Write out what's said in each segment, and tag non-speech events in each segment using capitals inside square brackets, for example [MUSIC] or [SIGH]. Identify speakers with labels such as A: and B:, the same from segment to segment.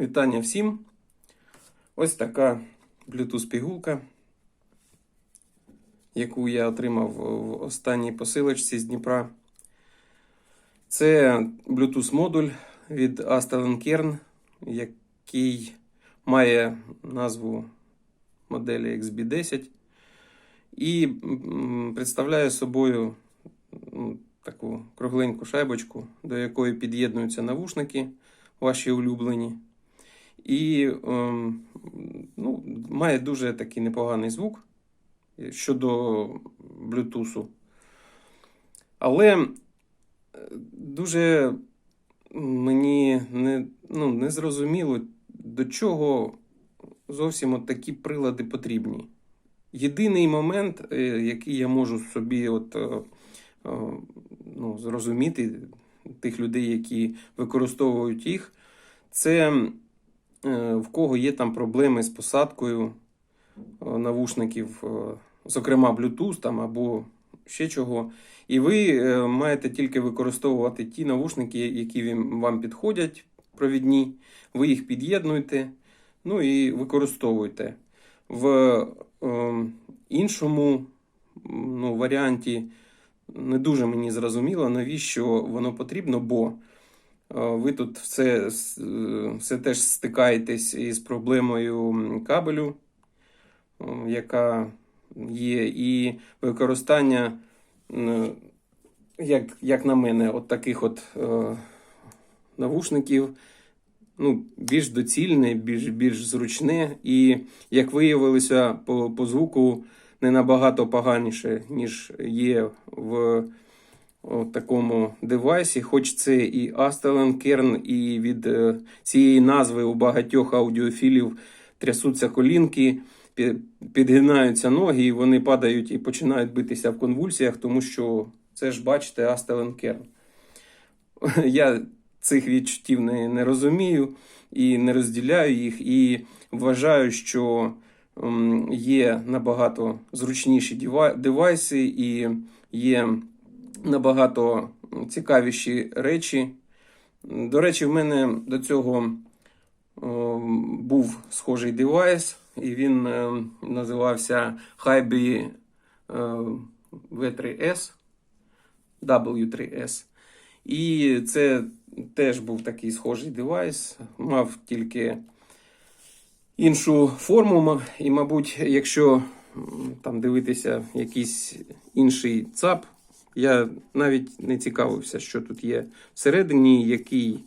A: Вітання всім. Ось така Bluetooth-пігулка, яку я отримав в останній посилочці з Дніпра. Це Bluetooth модуль від Astalon Kern, який має назву моделі XB10 і представляє собою таку кругленьку шайбочку, до якої під'єднуються навушники ваші улюблені. І ем, ну, має дуже такий непоганий звук щодо Bluetooth. Але е, дуже мені не, ну, не зрозуміло, до чого зовсім от такі прилади потрібні. Єдиний момент, е, який я можу собі от, е, е, ну, зрозуміти тих людей, які використовують їх, це е, в кого є там проблеми з посадкою е, навушників, е, зокрема Bluetooth там або ще чого. І ви е, маєте тільки використовувати ті навушники, які вам підходять, провідні, ви їх під'єднуєте, ну і використовуєте. В е, іншому ну, варіанті не дуже мені зрозуміло, навіщо воно потрібно, бо е, ви тут все, е, все теж стикаєтесь із проблемою кабелю, е, яка є, і використання, як, як на мене, от таких от е, навушників ну, більш доцільне, більш, більш зручне, і, як виявилося, по, по звуку не набагато поганіше, ніж є в о, такому девайсі, хоч це і Astalon Kern, і від е, цієї назви у багатьох аудіофілів трясуться колінки, підгинаються ноги, і вони падають і починають битися в конвульсіях, тому що це ж, бачите, Astalon Kern. [LAUGHS] Я цих відчуттів не, не розумію і не розділяю їх, і вважаю, що є набагато зручніші девайси і є набагато цікавіші речі. До речі, в мене до цього був схожий девайс, і він е, називався Hybe е, V3S W3S. І це теж був такий схожий девайс, мав тільки іншу форму. І, мабуть, якщо там дивитися якийсь інший ЦАП, я навіть не цікавився, що тут є всередині, який,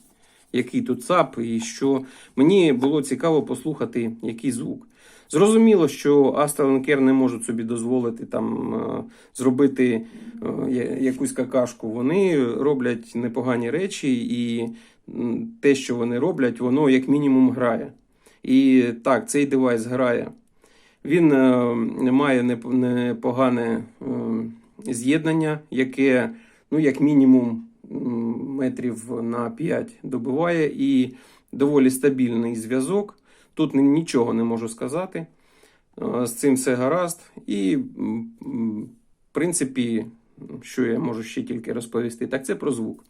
A: який тут ЦАП, і що мені було цікаво послухати, який звук. Зрозуміло, що Astalon Care не можуть собі дозволити там е, зробити е, якусь какашку. Вони роблять непогані речі, і те, що вони роблять, воно як мінімум грає. І так, цей девайс грає. Він е, має непогане е, з'єднання, яке, ну, як мінімум, метрів на 5 добиває, і доволі стабільний зв'язок. Тут нічого не можу сказати. Е, З цим все гаразд. І, в принципі, що я можу ще тільки розповісти, так це про звук.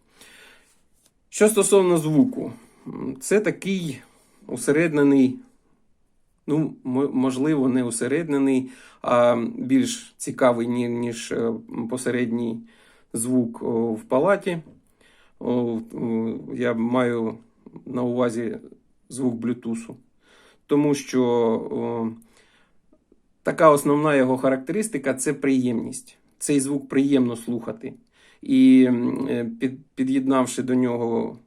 A: Що стосовно звуку, це такий усереднений, ну, можливо, не усереднений, а більш цікавий, ніж е, посередній звук в палаті. Я маю на увазі звук Bluetooth. Тому що така основна його характеристика це приємність. Цей звук приємно слухати. І е, під, під'єднавши до нього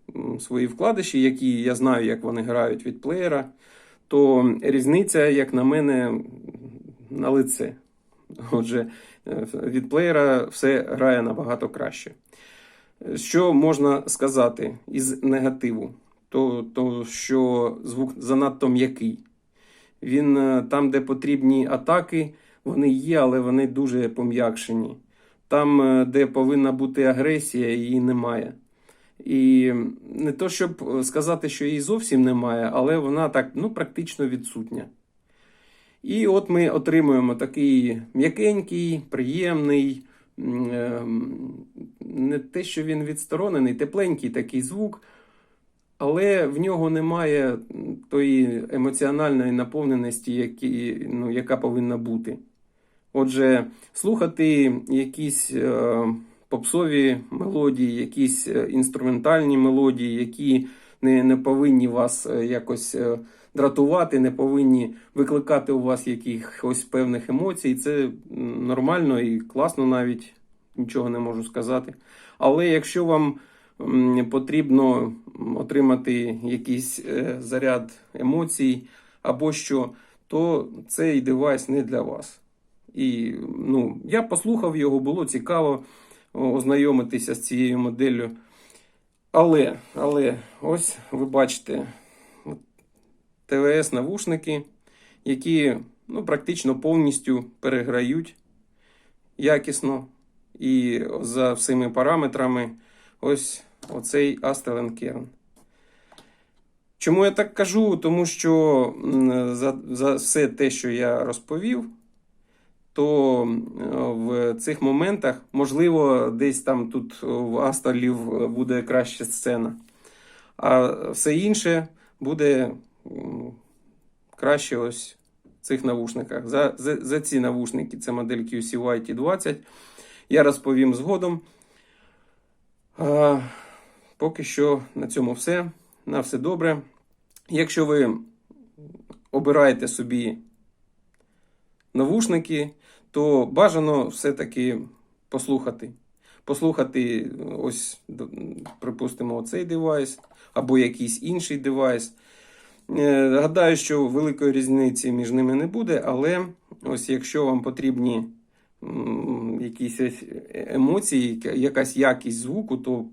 A: свої вкладиші, які я знаю, як вони грають від плеєра, то різниця, як на мене, на лице. Отже, від плеєра все грає набагато краще. Що можна сказати із негативу? То, то що звук занадто м'який. Він е, там, де потрібні атаки, вони є, але вони дуже пом'якшені. Там, е, де повинна бути агресія, її немає. І не то, щоб е, сказати, що її зовсім немає, але вона так ну, практично відсутня. І от ми отримуємо такий м'якенький, приємний, ем, не те, що він відсторонений, тепленький такий звук, але в нього немає тої емоціональної наповненості, які, ну, яка повинна бути. Отже, слухати якісь е, попсові мелодії, якісь е, інструментальні мелодії, які не, не повинні вас е, якось е, дратувати, не повинні викликати у вас якихось певних емоцій. Це нормально і класно навіть, нічого не можу сказати. Але якщо вам потрібно отримати якийсь заряд емоцій або що, то цей девайс не для вас. І ну, я послухав його, було цікаво ознайомитися з цією моделлю. Але, але ось ви бачите ТВС-навушники, які ну, практично повністю переграють якісно. І за всіми параметрами ось оцей Astel Kern. Чому я так кажу? Тому що за, за все те, що я розповів, то в цих моментах, можливо, десь там тут в Асталів буде краща сцена. А все інше буде краще ось в цих навушниках. За, за, за ці навушники, це модель QCY T20, я розповім згодом. А, поки що на цьому все. На все добре. Якщо ви обираєте собі навушники, то бажано все-таки послухати. Послухати, ось, припустимо, цей девайс або якийсь інший девайс. Е, Гадаю, що великої різниці між ними не буде, але ось якщо вам потрібні якісь емоції, якась якість звуку, то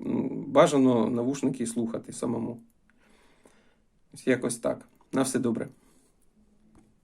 A: бажано навушники слухати самому. Ось якось так. На все добре.